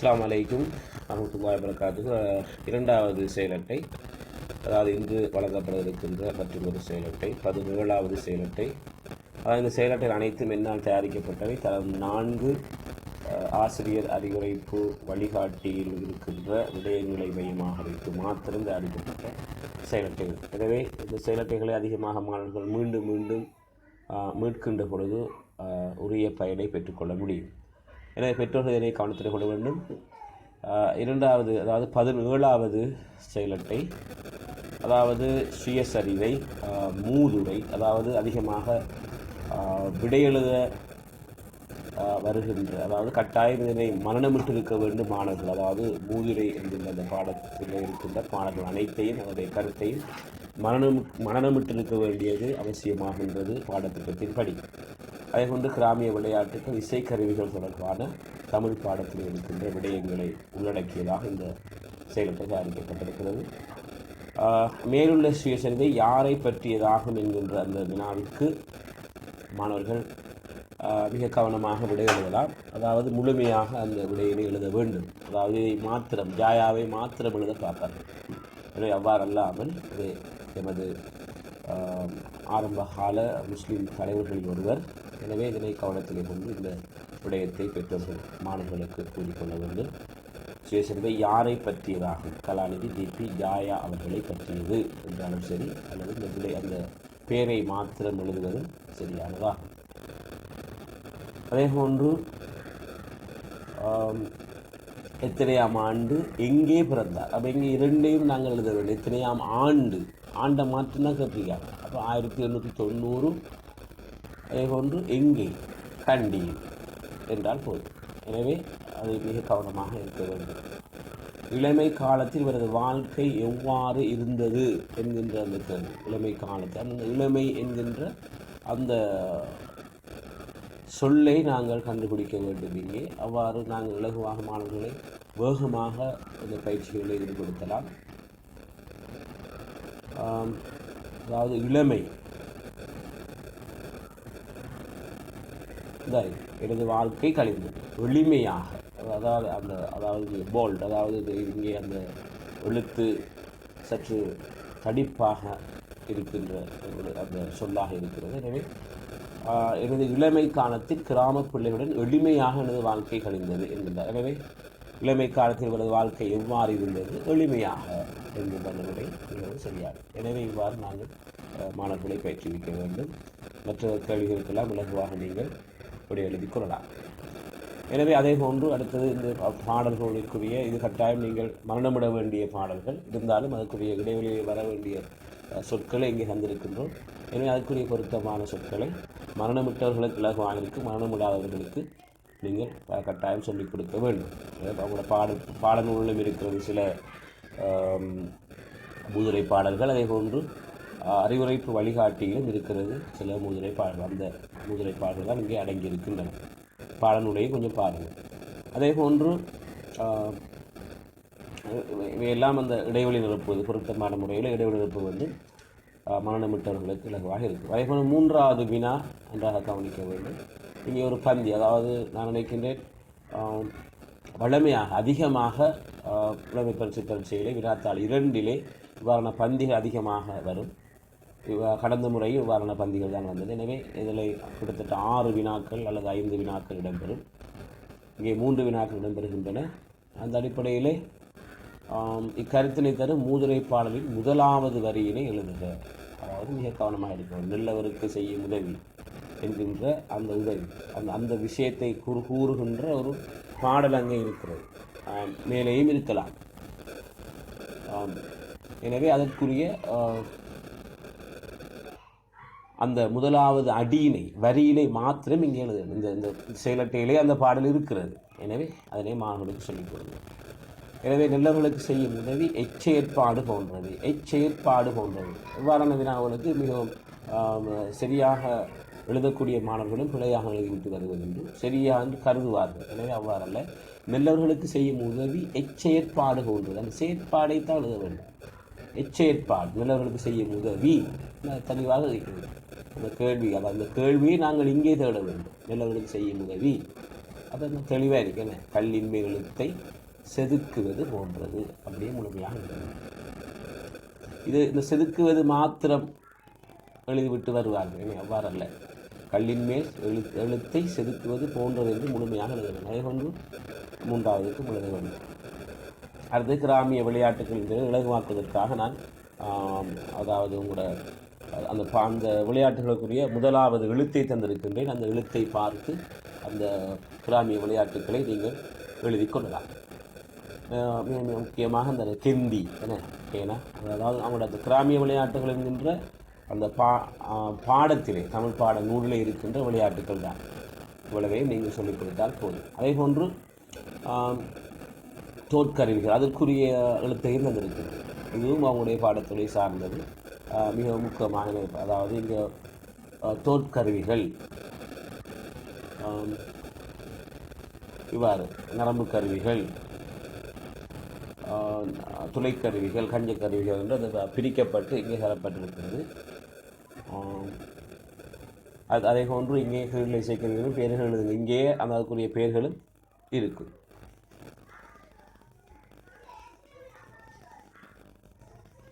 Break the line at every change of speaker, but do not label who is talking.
அஸ்லாம் அலைக்கும் வரமத்துல்லாஹி வரகாத்து இரண்டாவது செயலட்டை அதாவது இங்கு வழங்கப்பட இருக்கின்ற மற்றும் ஒரு செயலட்டை பதினேழாவது செயலட்டை. அதாவது இந்த செயலட்டை அனைத்தும் என்னால் தயாரிக்கப்பட்டவை. தரம் நான்கு ஆசிரியர் அறிவுரைப்பு வழிகாட்டியில் இருக்கின்ற விடயங்களை மையமாக வைத்து மாத்திரம் தயாரிக்கப்பட்ட செயலட்டைகள். எனவே இந்த செயலட்டைகளை அதிகமாக மாணவர்கள் மீண்டும் மீண்டும் மீட்கின்ற பொழுது உரிய பயனை பெற்றுக்கொள்ள முடியும். எனவே பெற்றோர்கள் இதனை கவனத்தில் கொள்ள வேண்டும். இரண்டாவது அதாவது பதினேழாவது செயலட்டை அதாவது சுயசரிதை மூதுரை அதாவது அதிகமாக விடையெழுத வருகின்ற அதாவது கட்டாயம் இதனை இருக்க வேண்டும் மாணவர்கள். அதாவது மூதுரை என்கின்ற அந்த பாடத்தில் இருக்கின்ற மாணவர்கள் அனைத்தையும் அதனுடைய கருத்தையும் மரணம் மரணமிட்டு இருக்க வேண்டியது அவசியமாகின்றது பாடத்திட்டத்தின் படி அதே கொண்டு கிராமிய விளையாட்டுகள் இசைக்கருவிகள் தொடர்பான தமிழ் பாடத்தில் இருக்கின்ற விடயங்களை உள்ளடக்கியதாக இந்த செயலட்டை தயாரிக்கப்பட்டிருக்கிறது மேலுள்ள சுயசரிதை யாரை பற்றியதாகும் என்கின்ற அந்த வினாவிற்கு மாணவர்கள் மிக கவனமாக விடை எழுதலாம். அதாவது முழுமையாக அந்த விடையினை எழுத வேண்டும். அதாவது இதை மாத்திரம் ஜாயாவை மாத்திரம் எழுத பார்ப்பார்கள் எனவே அவ்வாறு அல்லாமல் இது எமது ஆரம்பகால முஸ்லீம் தலைவர்களில் ஒருவர் எனவே இதனை கவனத்தில் கொண்டு இந்த விடயத்தை பெற்றோர்கள் மாணவர்களுக்கு கூறிக்கொள்ள வேண்டும். சுயசரிதை யாரை பற்றியதாகும் கலாநிதி டிபி ஜாயா அவர்களை பற்றியது. என்றாலும் சரி அல்லது இந்த விடை அந்த பேரை மாத்திரம் எழுதுவதும் சரியானதாகும் அதே போன்று எத்தனையாம் ஆண்டு எங்கே பிறந்தார்? அப்போ எங்கே இரண்டையும் நாங்கள் எழுத வேண்டும். எத்தனையாம் ஆண்டு? ஆண்டை மாற்றினா கேட்டிருக்காங்க அப்போ ஆயிரத்தி எண்ணூற்றி தொண்ணூறு அதே போன்று எங்கே கண்டியில் என்றால் போதும். எனவே அது மிக கவனமாக இருக்க வேண்டும். இளமை காலத்தில் இவரது வாழ்க்கை எவ்வாறு இருந்தது என்கின்ற அந்த கேள்வி. இளமை காலத்தில் அந்த இளமை என்கின்ற அந்த சொல்லை நாங்கள் கண்டுபிடிக்க வேண்டும் இங்கே. அவ்வாறு நாங்கள் இலகுவாக மாணவர்களை வேகமாக இந்த பயிற்சிகளை ஈடுபடுத்தலாம். அதாவது இளமை இதாகி எனது வாழ்க்கை கழிந்தது. எளிமையாக. அதாவது அந்த அதாவது போல்ட் அதாவது இங்கே அந்த எழுத்து சற்று தடிப்பாக இருக்கின்ற ஒரு அந்த சொல்லாக இருக்கிறது. எனவே எனது இளமை காலத்தில் கிராம பிள்ளைகளுடன் எளிமையாக எனது வாழ்க்கை கழிந்தது என்கின்றார் எனவே இளமை காலத்தில் எனது வாழ்க்கை எவ்வாறு இருந்தது? எளிமையாக என்கின்ற அந்த விடை மிகவும் சரியாகும் எனவே இவ்வாறு நாங்கள் மாணவர்களை பயிற்றுவிக்க வேண்டும். மற்ற கேள்விகளுக்கெல்லாம் இலகுவாக நீங்கள் அப்படி எழுதி கொள்ளலாம். எனவே அதே போன்று அடுத்தது இந்த பாடல்களுக்குரிய இது கட்டாயம் நீங்கள் மரணமிட வேண்டிய பாடல்கள் இருந்தாலும் அதற்குரிய இடைவெளியில் வர வேண்டிய சொற்களை இங்கே தந்திருக்கின்றோம். எனவே அதுக்குரிய பொருத்தமான சொற்களை மரணமிட்டவர்களுக்கு இலகுவாக மரணமிடாதவர்களுக்கு நீங்கள் கட்டாயம் சொல்லிக் கொடுக்க வேண்டும். அவங்களோட பாட பாடநூலிலும் இருக்கிறது சில குதிரை முதுரை பாடல்கள் அதே போன்று அறிவுரைப்பு வழிகாட்டியிலும் இருக்கிறது. சில முதுரை பாடல் அந்த முதுரை பாடல்கள் இங்கே அடங்கி இருக்கின்றன பாடநூலையை கொஞ்சம் பாருங்கள். அதே போன்று இவையெல்லாம் அந்த இடைவெளி நிரப்புவது பொருத்தமான முறையில் இடைவெளி நிரப்பு வந்து மரணமிட்டவர்களுக்கு இலகுவாக இருக்குது அதே போல் மூன்றாவது வினா நன்றாக கவனிக்க வேண்டும். இங்கே ஒரு பந்தி அதாவது நான் நினைக்கின்றேன் வளமையாக அதிகமாக ஆஹ், புலமை பரிசு பரீட்சையிலே வினாத்தாள் இரண்டிலே இவ்வாறான பந்திகள் அதிகமாக வரும். கடந்த முறை இவ்வாறான பந்திகள் தான் வந்தது. எனவே இதில் கிட்டத்தட்ட ஆறு வினாக்கள் அல்லது ஐந்து வினாக்கள் இடம்பெறும். இங்கே மூன்று வினாக்கள் இடம்பெறுகின்றன. அந்த அடிப்படையிலே இக்கருத்தினை தரும் மூதுரை பாடலின் முதலாவது வரியினை எழுதுக. அதாவது மிக கவனமாக இருக்கும் நல்லவருக்கு செய்யும் உதவி என்கின்ற அந்த உதவி அந்த அந்த விஷயத்தை கூறு கூறுகின்ற ஒரு பாடல் அங்கே இருக்கிறது. மேலேயும் இருக்கலாம். எனவே அதற்குரிய அந்த முதலாவது அடியினை வரியினை மாத்திரம் இங்கே எழுது இந்த இந்த செயலட்டையிலே அந்த பாடல் இருக்கிறது. எனவே அதனை மாணவர்களுக்கு சொல்லிக் கொடுங்க. எனவே நல்லவர்களுக்கு செய்யும் உதவி எச்செயற்பாடு போன்றது. எச்செயற்பாடு போன்றது. இவ்வாறான வினாவுகளுக்கு மிகவும் சரியாக எழுதக்கூடிய மாணவர்களும் பிழையாக எழுதிவிட்டு வருவது என்று சரியாக என்று கருதுவார்கள். எனவே அவ்வாறல்ல. நல்லவர்களுக்கு செய்யும் உதவி எச்செயற்பாடு போன்றது. அந்த செயற்பாடை தான் எழுத வேண்டும். எச்செயற்பாடு நல்லவர்களுக்கு செய்யும் உதவி. தெளிவாக இருக்கிறது. அந்த கேள்வி அதாவது அந்த கேள்வியை நாங்கள் இங்கே தேட வேண்டும். நல்லவர்களுக்கு செய்யும் உதவி. அது தெளிவாக இருக்கு என்ன? கல்லின்மை எழுத்தை செதுக்குவது போன்றது. அப்படியே முழுமையாக இருக்கு. இது இந்த செதுக்குவது மாத்திரம் எழுதிவிட்டு வருவார்கள் இனி அவ்வாறு அல்ல கல்லின் மேல் எழு எழுத்தை செதுக்குவது போன்றது என்று முழுமையாக எழுத வேண்டும். அதே போன்று மூன்றாவதுக்கு எழுத வேண்டும். அடுத்து கிராமிய விளையாட்டுகள் என்று நான் அதாவது உங்களோட அந்த பா- அந்த விளையாட்டுகளுக்குரிய முதலாவது எழுத்தை தந்திருக்கின்றேன். அந்த எழுத்தை பார்த்து அந்த கிராமிய விளையாட்டுக்களை நீங்கள் எழுதி கொள்ளலாம். முக்கியமாக அந்த கெந்தி என்ன ஏன்னா அதாவது அவங்களோட அந்த கிராமிய விளையாட்டுகள் என்கின்ற அந்த பா பாடத்திலே தமிழ் பாட நூலில் இருக்கின்ற விளையாட்டுகள் தான். இவ்வளவே நீங்கள் சொல்லிக் கொடுத்தால் போதும். அதே போன்று தோற்கருவிகள் அதற்குரிய எழுத்தையும் தந்திருக்கிறது இதுவும் அவங்களுடைய பாடத்துறை சார்ந்தது. மிக முக்கியமான அதாவது இங்கே தோற்கருவிகள் இவ்வாறு நரம்பு கருவிகள் துளைக்கருவிகள் கஞ்சக்கருவிகள் என்று அது பிரிக்கப்பட்டு இங்கே தரப்பட்டிருக்கிறது. அது அதே போன்று இங்கே கீழே இசைக்கருவிகளும் பெயர்கள் எழுதுங்க இங்கே அதற்குரிய பெயர்களும் இருக்குது